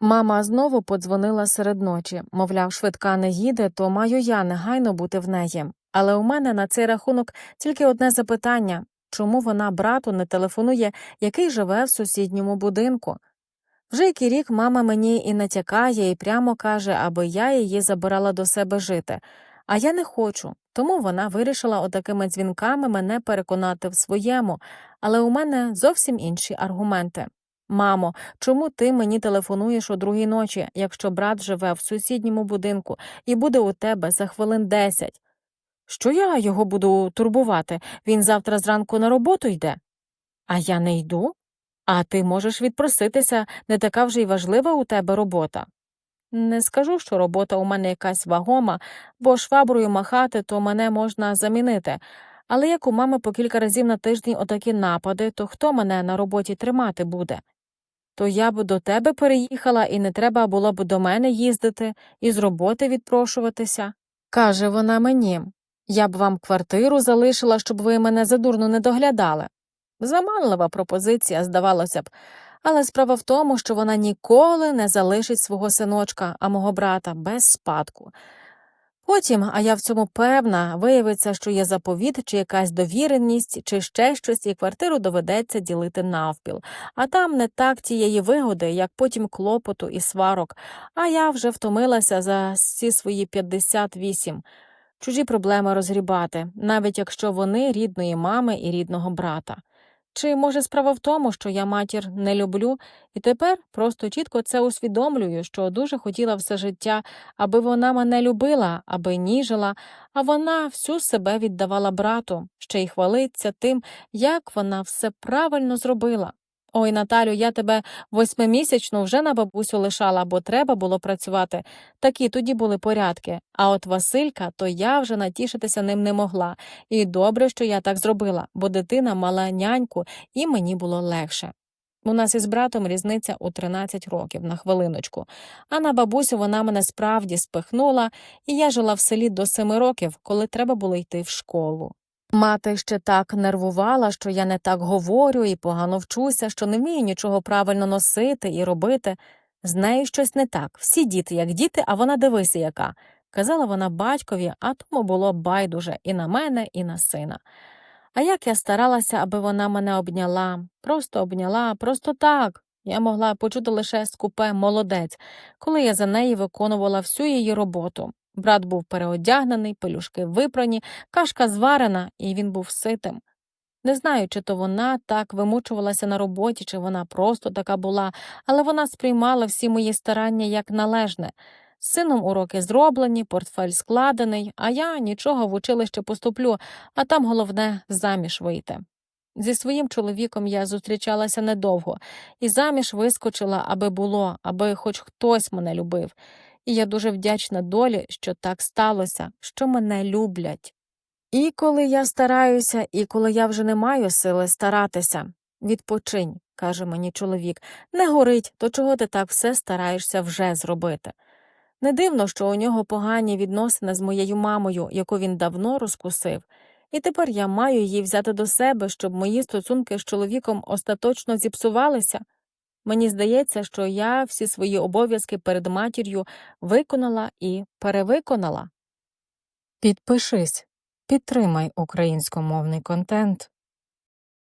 Мама знову подзвонила серед ночі, мовляв, швидка не їде, то маю я негайно бути в неї. Але у мене на цей рахунок тільки одне запитання чому вона брату не телефонує, який живе в сусідньому будинку? Вже який рік мама мені і натякає, і прямо каже, аби я її забирала до себе жити. А я не хочу, тому вона вирішила отакими дзвінками мене переконати в своєму, але у мене зовсім інші аргументи. Мамо, чому ти мені телефонуєш о другій ночі, якщо брат живе в сусідньому будинку і буде у тебе за хвилин десять? Що я його буду турбувати? Він завтра зранку на роботу йде. А я не йду? А ти можеш відпроситися, не така вже й важлива у тебе робота. Не скажу, що робота у мене якась вагома, бо шваброю махати, то мене можна замінити. Але як у мами по кілька разів на тиждень отакі напади, то хто мене на роботі тримати буде? То я б до тебе переїхала і не треба було б до мене їздити і з роботи відпрошуватися. Каже вона мені я б вам квартиру залишила, щоб ви мене задурно не доглядали. Заманлива пропозиція, здавалося б, але справа в тому, що вона ніколи не залишить свого синочка, а мого брата без спадку. Потім, а я в цьому певна, виявиться, що є заповіт, чи якась довіреність, чи ще щось, і квартиру доведеться ділити навпіл, а там не так тієї вигоди, як потім клопоту і сварок, а я вже втомилася за всі свої 58. Чужі проблеми розгрібати, навіть якщо вони рідної мами і рідного брата. Чи може справа в тому, що я матір не люблю, і тепер просто чітко це усвідомлюю, що дуже хотіла все життя, аби вона мене любила, аби ніжила, а вона всю себе віддавала брату, ще й хвалиться тим, як вона все правильно зробила. Ой, Наталю, я тебе восьмимісячну вже на бабусю лишала, бо треба було працювати. Такі тоді були порядки. А от Василька, то я вже натішитися ним не могла. І добре, що я так зробила, бо дитина мала няньку, і мені було легше. У нас із братом різниця у 13 років на хвилиночку, а на бабусю вона мене справді спихнула, і я жила в селі до семи років, коли треба було йти в школу. Мати ще так нервувала, що я не так говорю і погано вчуся, що не вмію нічого правильно носити і робити. З нею щось не так. Всі діти, як діти, а вона дивися, яка. Казала вона батькові, а тому було байдуже і на мене, і на сина. А як я старалася, аби вона мене обняла, просто обняла, просто так. Я могла почути лише скупе молодець, коли я за неї виконувала всю її роботу. Брат був переодягнений, пелюшки випрані, кашка зварена, і він був ситим. Не знаю, чи то вона так вимучувалася на роботі, чи вона просто така була, але вона сприймала всі мої старання як належне. Сином уроки зроблені, портфель складений, а я нічого в училище поступлю, а там головне заміж вийти. Зі своїм чоловіком я зустрічалася недовго, і заміж вискочила, аби було, аби хоч хтось мене любив. І я дуже вдячна долі, що так сталося, що мене люблять. І коли я стараюся, і коли я вже не маю сили старатися, відпочинь, каже мені чоловік, не горить, то чого ти так все стараєшся вже зробити. Не дивно, що у нього погані відносини з моєю мамою, яку він давно розкусив, і тепер я маю її взяти до себе, щоб мої стосунки з чоловіком остаточно зіпсувалися. Мені здається, що я всі свої обов'язки перед матір'ю виконала і перевиконала. Підпишись, підтримай українськомовний контент.